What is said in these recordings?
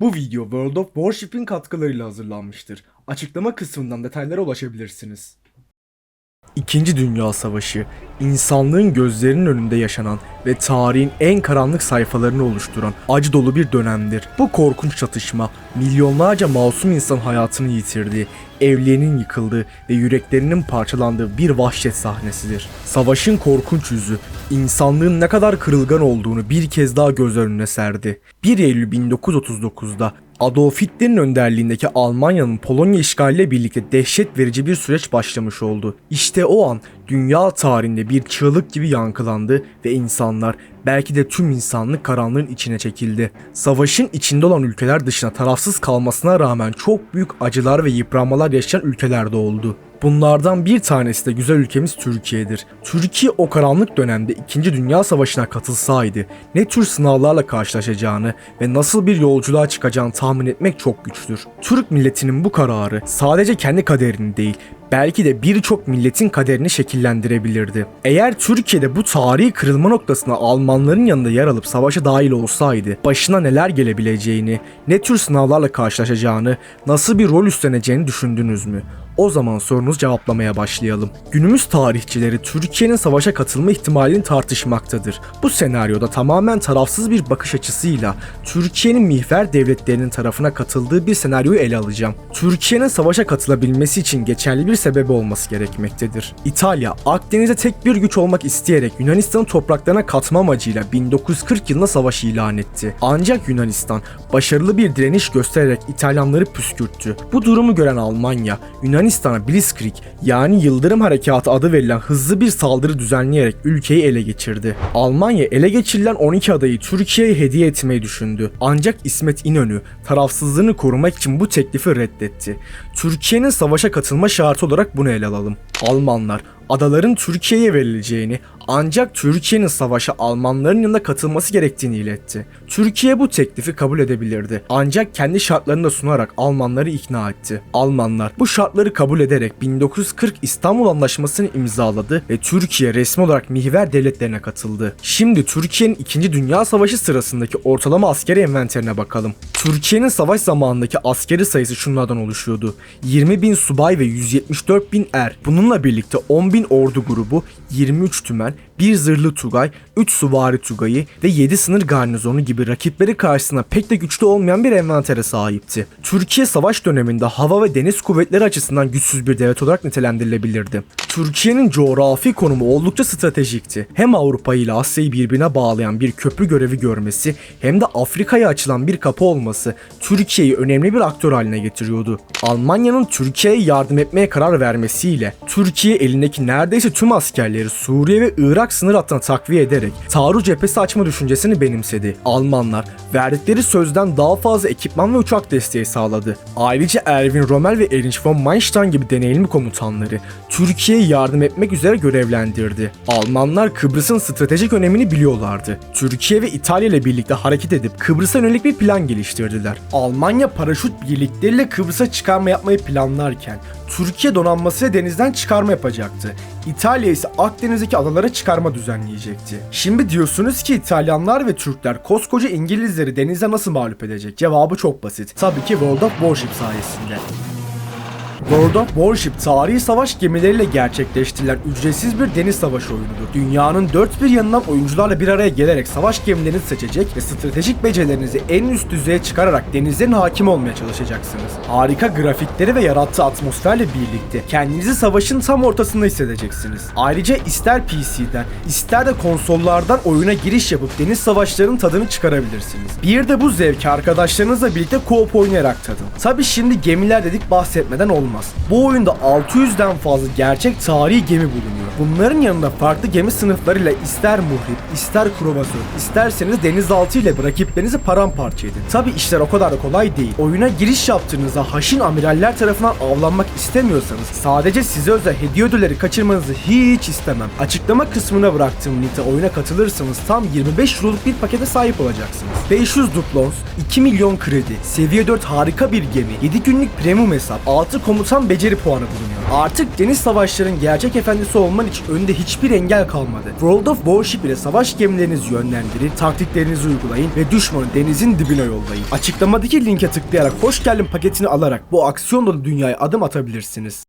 Bu video World of Warship'in katkılarıyla hazırlanmıştır. Açıklama kısmından detaylara ulaşabilirsiniz. İkinci Dünya Savaşı, insanlığın gözlerinin önünde yaşanan ve tarihin en karanlık sayfalarını oluşturan acı dolu bir dönemdir. Bu korkunç çatışma, milyonlarca masum insan hayatını yitirdiği, evlerinin yıkıldığı ve yüreklerinin parçalandığı bir vahşet sahnesidir. Savaşın korkunç yüzü, insanlığın ne kadar kırılgan olduğunu bir kez daha göz önüne serdi. 1 Eylül 1939'da Adolf Hitler'in önderliğindeki Almanya'nın Polonya işgaliyle birlikte dehşet verici bir süreç başlamış oldu. İşte o an dünya tarihinde bir çığlık gibi yankılandı ve insanlar belki de tüm insanlık karanlığın içine çekildi. Savaşın içinde olan ülkeler dışına tarafsız kalmasına rağmen çok büyük acılar ve yıpranmalar yaşayan ülkeler de oldu. Bunlardan bir tanesi de güzel ülkemiz Türkiye'dir. Türkiye o karanlık dönemde 2. Dünya Savaşı'na katılsaydı ne tür sınavlarla karşılaşacağını ve nasıl bir yolculuğa çıkacağını tahmin etmek çok güçtür. Türk milletinin bu kararı sadece kendi kaderini değil, belki de birçok milletin kaderini şekillendirebilirdi. Eğer Türkiye'de bu tarihi kırılma noktasına Almanların yanında yer alıp savaşa dahil olsaydı, başına neler gelebileceğini, ne tür sınavlarla karşılaşacağını, nasıl bir rol üstleneceğini düşündünüz mü? O zaman sorunuzu cevaplamaya başlayalım. Günümüz tarihçileri Türkiye'nin savaşa katılma ihtimalini tartışmaktadır. Bu senaryoda tamamen tarafsız bir bakış açısıyla Türkiye'nin mihver devletlerinin tarafına katıldığı bir senaryoyu ele alacağım. Türkiye'nin savaşa katılabilmesi için geçerli bir sebebi olması gerekmektedir. İtalya, Akdeniz'e tek bir güç olmak isteyerek Yunanistan'ın topraklarına katma amacıyla 1940 yılında savaş ilan etti. Ancak Yunanistan başarılı bir direniş göstererek İtalyanları püskürttü. Bu durumu gören Almanya, Yunanistan'a Blitzkrieg yani Yıldırım Harekatı adı verilen hızlı bir saldırı düzenleyerek ülkeyi ele geçirdi. Almanya ele geçirilen 12 adayı Türkiye'ye hediye etmeyi düşündü. Ancak İsmet İnönü tarafsızlığını korumak için bu teklifi reddetti. Türkiye'nin savaşa katılma şartı olarak bunu ele alalım. Almanlar adaların Türkiye'ye verileceğini ancak Türkiye'nin savaşa Almanların yanında katılması gerektiğini iletti. Türkiye bu teklifi kabul edebilirdi. Ancak kendi şartlarını da sunarak Almanları ikna etti. Almanlar bu şartları kabul ederek 1940 İstanbul Anlaşması'nı imzaladı ve Türkiye resmi olarak mihver devletlerine katıldı. Şimdi Türkiye'nin 2. Dünya Savaşı sırasındaki ortalama askeri envanterine bakalım. Türkiye'nin savaş zamanındaki askeri sayısı şunlardan oluşuyordu. 20 bin subay ve 174 bin er. Bununla birlikte 10 bin ordu grubu, 23 tümen, 1 zırhlı tugay, 3 suvari tugayı ve 7 sınır garnizonu gibi rakipleri karşısında pek de güçlü olmayan bir envantere sahipti. Türkiye savaş döneminde hava ve deniz kuvvetleri açısından güçsüz bir devlet olarak nitelendirilebilirdi. Türkiye'nin coğrafi konumu oldukça stratejikti. Hem Avrupa ile Asya'yı birbirine bağlayan bir köprü görevi görmesi hem de Afrika'ya açılan bir kapı olması Türkiye'yi önemli bir aktör haline getiriyordu. Almanya'nın Türkiye'ye yardım etmeye karar vermesiyle Türkiye elindeki neredeyse tüm askerleri Suriye ve Irak sınır hattına takviye ederek taarruz cephesi açma düşüncesini benimsedi. Almanlar verdikleri sözden daha fazla ekipman ve uçak desteği sağladı. Ayrıca Erwin Rommel ve Erich von Manstein gibi deneyimli komutanları Türkiye'ye yardım etmek üzere görevlendirdi. Almanlar Kıbrıs'ın stratejik önemini biliyorlardı. Türkiye ve İtalya ile birlikte hareket edip Kıbrıs'a yönelik bir plan geliştirdiler. Almanya paraşüt birlikleriyle Kıbrıs'a çıkarma yapmayı planlarken Türkiye donanmasıyla denizden çıkarma yapacaktı. İtalya ise Akdeniz'deki adalara çıkarma düzenleyecekti. Şimdi diyorsunuz ki İtalyanlar ve Türkler koskoca İngilizleri denize nasıl mağlup edecek? Cevabı çok basit. Tabii ki World of Warship sayesinde. World of Warship tarihi savaş gemileriyle gerçekleştirilen ücretsiz bir deniz savaşı oyunudur. Dünyanın dört bir yanından oyuncularla bir araya gelerek savaş gemilerini seçecek ve stratejik becerilerinizi en üst düzeye çıkararak denizlerin hakim olmaya çalışacaksınız. Harika grafikleri ve yarattığı atmosferle birlikte kendinizi savaşın tam ortasında hissedeceksiniz. Ayrıca ister PC'den ister de konsollardan oyuna giriş yapıp deniz savaşlarının tadını çıkarabilirsiniz. Bir de bu zevki arkadaşlarınızla birlikte co-op oynayarak tadın. Tabi şimdi gemiler dedik bahsetmeden olmaz. Bu oyunda 600'den fazla gerçek tarihi gemi bulunuyor. Bunların yanında farklı gemi sınıflarıyla ister muhrip, ister kruvazör, isterseniz denizaltı ile rakiplerinizi paramparça edin. Tabi işler o kadar da kolay değil. Oyuna giriş yaptığınızda haşin amiraller tarafından avlanmak istemiyorsanız sadece size özel hediye ödülleri kaçırmanızı hiç istemem. Açıklama kısmına bıraktığım linkte oyuna katılırsanız tam 25 euroluk bir pakete sahip olacaksınız. 500 duplons, 2 milyon kredi, seviye 4 harika bir gemi, 7 günlük premium hesap, 6 komut tam beceri puanı bulunuyor. Artık deniz savaşlarının gerçek efendisi olman için önünde hiçbir engel kalmadı. World of Warship ile savaş gemilerinizi yönlendirin, taktiklerinizi uygulayın ve düşmanı denizin dibine yollayın. Açıklamadaki linke tıklayarak hoş geldin paketini alarak bu aksiyon dolu dünyaya adım atabilirsiniz.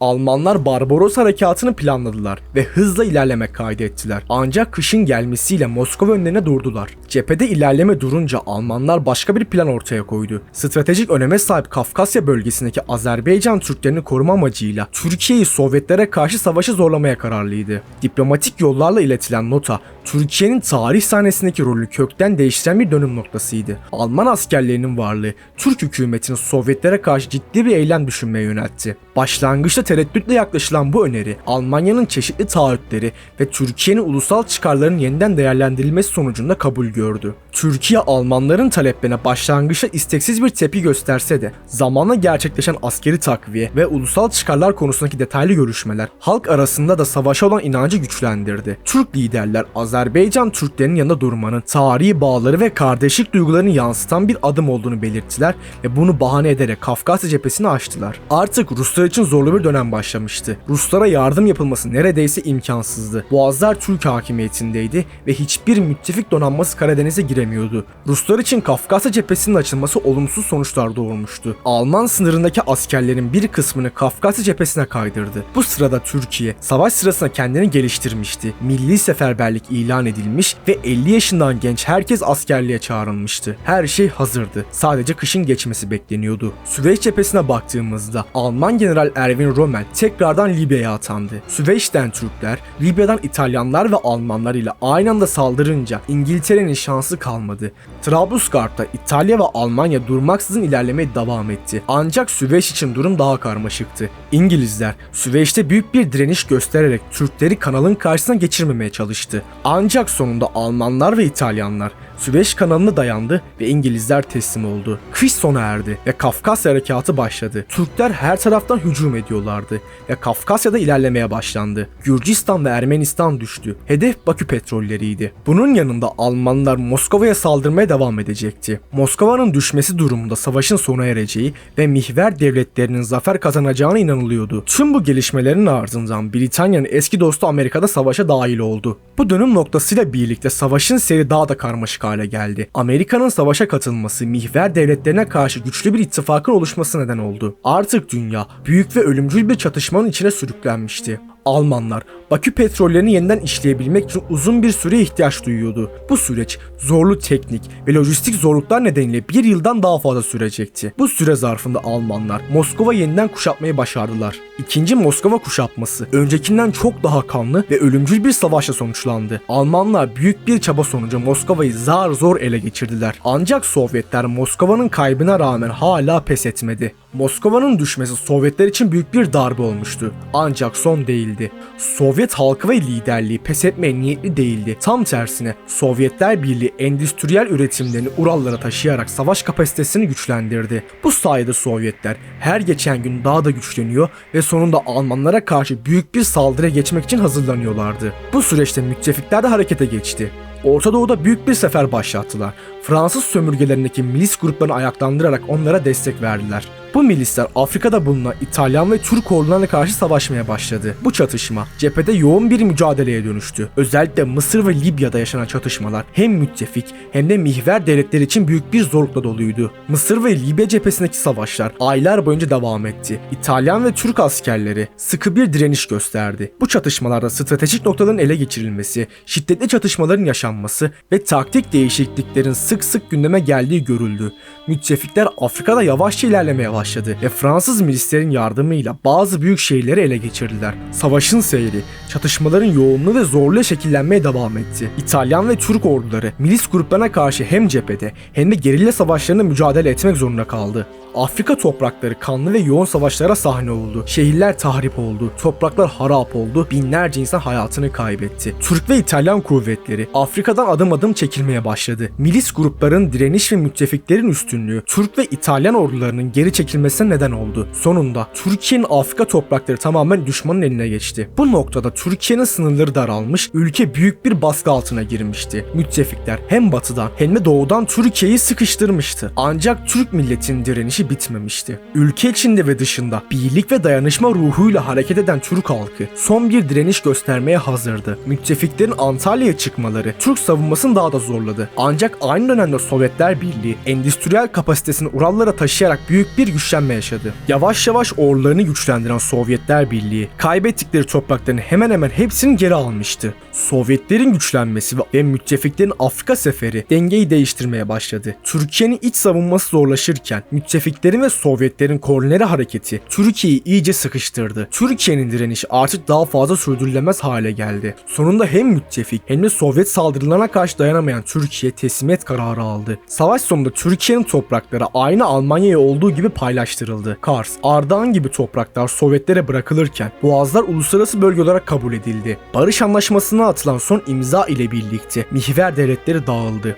Almanlar Barbaros harekatını planladılar ve hızla ilerleme kaydettiler. Ancak kışın gelmesiyle Moskova önlerine durdular. Cephede ilerleme durunca Almanlar başka bir plan ortaya koydu. Stratejik öneme sahip Kafkasya bölgesindeki Azerbaycan Türklerini koruma amacıyla Türkiye'yi Sovyetlere karşı savaşı zorlamaya kararlıydı. Diplomatik yollarla iletilen nota Türkiye'nin tarih sahnesindeki rolünü kökten değiştiren bir dönüm noktasıydı. Alman askerlerinin varlığı Türk hükümetini Sovyetlere karşı ciddi bir eylem düşünmeye yöneltti. Başlangıçta tereddütle yaklaşılan bu öneri Almanya'nın çeşitli taahhütleri ve Türkiye'nin ulusal çıkarlarının yeniden değerlendirilmesi sonucunda kabul gördü. Türkiye Almanların taleplerine başlangıçta isteksiz bir tepki gösterse de zamanla gerçekleşen askeri takviye ve ulusal çıkarlar konusundaki detaylı görüşmeler halk arasında da savaşa olan inancı güçlendirdi. Türk liderler Azerbaycan Türklerinin yanında durmanın tarihi bağları ve kardeşlik duygularını yansıtan bir adım olduğunu belirttiler ve bunu bahane ederek Kafkasya cephesini açtılar. Artık Ruslar için zorlu bir dönem başlamıştı. Ruslara yardım yapılması neredeyse imkansızdı. Boğazlar Türk hakimiyetindeydi ve hiçbir müttefik donanması Karadeniz'e giremiyordu. Ruslar için Kafkasya cephesinin açılması olumsuz sonuçlar doğurmuştu. Alman sınırındaki askerlerin bir kısmını Kafkasya cephesine kaydırdı. Bu sırada Türkiye savaş sırasında kendini geliştirmişti. Milli seferberlik ilan edilmiş ve 50 yaşından genç herkes askerliğe çağrılmıştı. Her şey hazırdı. Sadece kışın geçmesi bekleniyordu. Süveyş cephesine baktığımızda Alman General Erwin Rommel tekrardan Libya'ya atandı. Süveyş'ten Türkler, Libya'dan İtalyanlar ve Almanlar ile aynı anda saldırınca İngiltere'nin şansı kalmadı. Trablusgarp'ta İtalya ve Almanya durmaksızın ilerlemeye devam etti. Ancak Süveyş için durum daha karmaşıktı. İngilizler Süveyş'te büyük bir direniş göstererek Türkleri kanalın karşısına geçirmemeye çalıştı. Ancak sonunda Almanlar ve İtalyanlar Süveyş kanalına dayandı ve İngilizler teslim oldu. Kış sona erdi ve Kafkasya harekatı başladı. Türkler her taraftan hücum ediyorlardı ve Kafkasya'da ilerlemeye başlandı. Gürcistan ve Ermenistan düştü. Hedef Bakü petrolleriydi. Bunun yanında Almanlar Moskova'ya saldırmaya devam edecekti. Moskova'nın düşmesi durumunda savaşın sona ereceği ve mihver devletlerinin zafer kazanacağına inanılıyordu. Tüm bu gelişmelerin ardından Britanya'nın eski dostu Amerika'da savaşa dahil oldu. Bu dönüm noktasıyla birlikte savaşın seyri daha da karmaşık hale geldi. Amerika'nın savaşa katılması mihver devletlerine karşı güçlü bir ittifakın oluşması neden oldu. Artık dünya büyük ve ölümcül bir çatışmanın içine sürüklenmişti. Almanlar Bakü petrollerini yeniden işleyebilmek için uzun bir süre ihtiyaç duyuyordu. Bu süreç zorlu teknik ve lojistik zorluklar nedeniyle bir yıldan daha fazla sürecekti. Bu süre zarfında Almanlar Moskova yeniden kuşatmayı başardılar. İkinci Moskova kuşatması öncekinden çok daha kanlı ve ölümcül bir savaşla sonuçlandı. Almanlar büyük bir çaba sonucu Moskova'yı zar zor ele geçirdiler. Ancak Sovyetler Moskova'nın kaybına rağmen hala pes etmedi. Moskova'nın düşmesi Sovyetler için büyük bir darbe olmuştu. Ancak son değildi. Sovyet halkı ve liderliği pes etmeye niyetli değildi. Tam tersine Sovyetler Birliği endüstriyel üretimlerini Urallara taşıyarak savaş kapasitesini güçlendirdi. Bu sayede Sovyetler her geçen gün daha da güçleniyor ve sonunda Almanlara karşı büyük bir saldırıya geçmek için hazırlanıyorlardı. Bu süreçte müttefikler de harekete geçti. Orta Doğu'da büyük bir sefer başlattılar. Fransız sömürgelerindeki milis gruplarını ayaklandırarak onlara destek verdiler. Bu milisler Afrika'da bulunan İtalyan ve Türk ordularına karşı savaşmaya başladı. Bu çatışma cephede yoğun bir mücadeleye dönüştü. Özellikle Mısır ve Libya'da yaşanan çatışmalar hem müttefik hem de mihver devletler için büyük bir zorlukla doluydu. Mısır ve Libya cephesindeki savaşlar aylar boyunca devam etti. İtalyan ve Türk askerleri sıkı bir direniş gösterdi. Bu çatışmalarda stratejik noktaların ele geçirilmesi, şiddetli çatışmaların yaşanması ve taktik değişikliklerin sık sık gündeme geldiği görüldü. Müttefikler Afrika'da yavaşça ilerlemeye başladı ve Fransız milislerin yardımıyla bazı büyük şehirleri ele geçirdiler. Savaşın seyri, çatışmaların yoğunluğu ve zorluğu şekillenmeye devam etti. İtalyan ve Türk orduları milis gruplarına karşı hem cephede hem de gerilla savaşlarında mücadele etmek zorunda kaldı. Afrika toprakları kanlı ve yoğun savaşlara sahne oldu. Şehirler tahrip oldu, topraklar harap oldu, binlerce insan hayatını kaybetti. Türk ve İtalyan kuvvetleri Afrika'dan adım adım çekilmeye başladı. Milis grupların direniş ve müttefiklerin üstünlüğü, Türk ve İtalyan ordularının geri çekilmesi çekilmesine neden oldu. Sonunda Türkiye'nin Afrika toprakları tamamen düşmanın eline geçti. Bu noktada Türkiye'nin sınırları daralmış, ülke büyük bir baskı altına girmişti. Müttefikler hem batıdan hem de doğudan Türkiye'yi sıkıştırmıştı. Ancak Türk milletinin direnişi bitmemişti. Ülke içinde ve dışında birlik ve dayanışma ruhuyla hareket eden Türk halkı son bir direniş göstermeye hazırdı. Müttefiklerin Antalya'ya çıkmaları Türk savunmasını daha da zorladı. Ancak aynı dönemde Sovyetler Birliği endüstriyel kapasitesini Urallara taşıyarak büyük bir güçlenme yaşadı. Yavaş yavaş ordularını güçlendiren Sovyetler Birliği kaybettikleri toprakların hemen hemen hepsini geri almıştı. Sovyetlerin güçlenmesi ve- müttefiklerin Afrika seferi dengeyi değiştirmeye başladı. Türkiye'nin iç savunması zorlaşırken müttefiklerin ve Sovyetlerin koordineli hareketi Türkiye'yi iyice sıkıştırdı. Türkiye'nin direnişi artık daha fazla sürdürülemez hale geldi. Sonunda hem müttefik hem de Sovyet saldırılarına karşı dayanamayan Türkiye teslimiyet kararı aldı. Savaş sonunda Türkiye'nin toprakları aynı Almanya'ya olduğu gibi paylaştırıldı. Kars, Ardahan gibi topraklar Sovyetlere bırakılırken Boğazlar uluslararası bölge olarak kabul edildi. Barış anlaşmasına atılan son imza ile birlikte mihver devletleri dağıldı.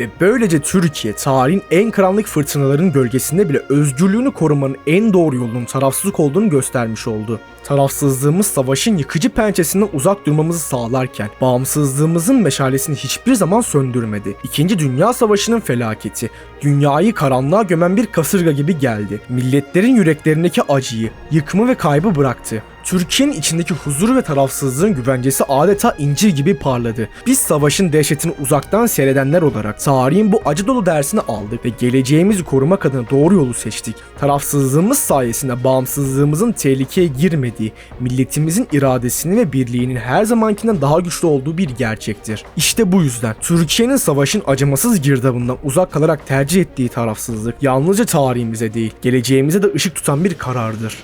Ve böylece Türkiye tarihin en karanlık fırtınaların gölgesinde bile özgürlüğünü korumanın en doğru yolunun tarafsızlık olduğunu göstermiş oldu. Tarafsızlığımız savaşın yıkıcı pençesinden uzak durmamızı sağlarken bağımsızlığımızın meşalesini hiçbir zaman söndürmedi. İkinci Dünya Savaşı'nın felaketi dünyayı karanlığa gömen bir kasırga gibi geldi. Milletlerin yüreklerindeki acıyı, yıkımı ve kaybı bıraktı. Türkiye'nin içindeki huzur ve tarafsızlığın güvencesi adeta incir gibi parladı. Biz savaşın dehşetini uzaktan seyredenler olarak tarihin bu acı dolu dersini aldık ve geleceğimizi korumak adına doğru yolu seçtik. Tarafsızlığımız sayesinde bağımsızlığımızın tehlikeye girmediği, milletimizin iradesinin ve birliğinin her zamankinden daha güçlü olduğu bir gerçektir. İşte bu yüzden Türkiye'nin savaşın acımasız girdabından uzak kalarak tercih ettiği tarafsızlık yalnızca tarihimize değil, geleceğimize de ışık tutan bir karardır.